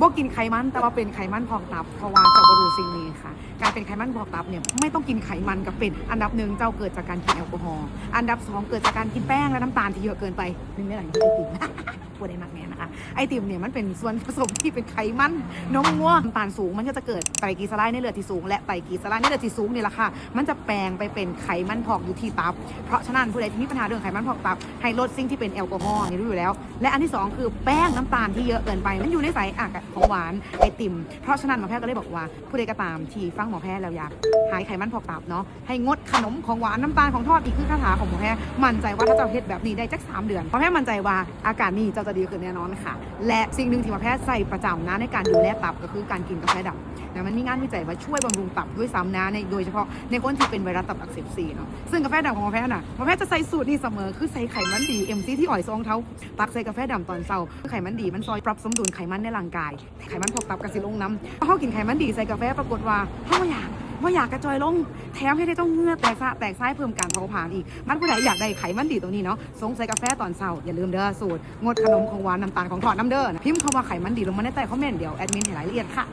บ่กินไขมันแต่ว่าเป็นไขมันพอกตับเพราะว่าเจ้าบรูสิ่งนี้ค่ะ การเป็นไขมันพอกตับเนี่ยไม่ต้องกินไขมันกับเป็ดอันดับหนึ่งเจ้าเกิดจากการกินแอลกอฮอล์อันดับสองเกิดจากการกินแป้งและน้ำตาลที่เยอะเกินไปหนึ่งในหลังที่ติด พูดได้มากแน่นะคะไอติมเนี่ยมันเป็นส่วนผสมที่เป็นไขมันนมวัวน้ำตาลสูงมันก็จะเกิดไตรกลีเซอไรด์ในเลือดที่สูง และไตรกลีเซอไรด์ในเลือดที่สูงนี่แหละค่ะ มันจะแปลงไปเป็นไขมันพอกอยู่ที่ตับ เพราะฉะนั้นผู้ใดที่มีปัญหาเรื่องไขมันพอกตับให้ลดสิ่งที่เป็นแอลกอฮอล์นี่รู้อยู่แล้ว และอันที่สองคือแป้งน้ำตาลที่เยอะเกินไป มันอยู่ในสายอากของหวานไอติม เพราะฉะนั้นหมอแพทย์ก็เลยบอกว่าผู้ใดก็ตามที่ฟังหมอแพทย์แล้วอยากหายไขมันพอกตับเนาะให้งดขนมของหวานน้ำตาลของทอดอีกคือคาถาของหมอแพทย์มั่นใจว่าถ้าเจ้าเฮ็ดแบบนี้ได้จักสามเดือนหมอแพทย์มั่นใจว่าอาการนี้เจ้าจะดีขึ้นแน่นอนค่ะ และสิ่งหนึ่งที่หมอแพทย์ใส่ประจำนะในการดูแลตับก็คือการกินกาแฟดำนะมันมีงานวิจัยว่าช่วยบำรุงตับด้วยซ้ำนะในโดยเฉพาะในคนที่เป็นไวรัสตับอักเสบซีเนาะซึ่งกาแฟดำของมอแพทย์น่ะมอแพทย์จะใส่สูตรนี้เสมอคือใส่ไขมันดีเอ็มซีที่อ่อยซองเท้าตักใส่กาแฟดำตอนเช้าคือไขมันดีมันซอยปรับสมดุลไขมันในร่างกายไขมันพอกตับกระสิลงน้ำพอเขากินไขมันดีใส่กาแฟปรากฏว่าเขาไม่อยาก ว่าอยากกระจอยลงแถมให้ได้ต้องเงื่อแตกซะแตกซ้ายเพิ่มการเผาผลาญอีก มันผู้ใดอยากได้ไขมันดีตรงนี้เนาะสงใส่กาแฟตอนเช้าอย่าลืมเด้อสูตรงดขนมของหวานน้ำตาลของทอดน้ำเด้อนพิมพ์คำว่าไขมันดีลงมาในใต้คอมเมนต์เดี๋ยวแอดมินให้รายละเอียดค่ะ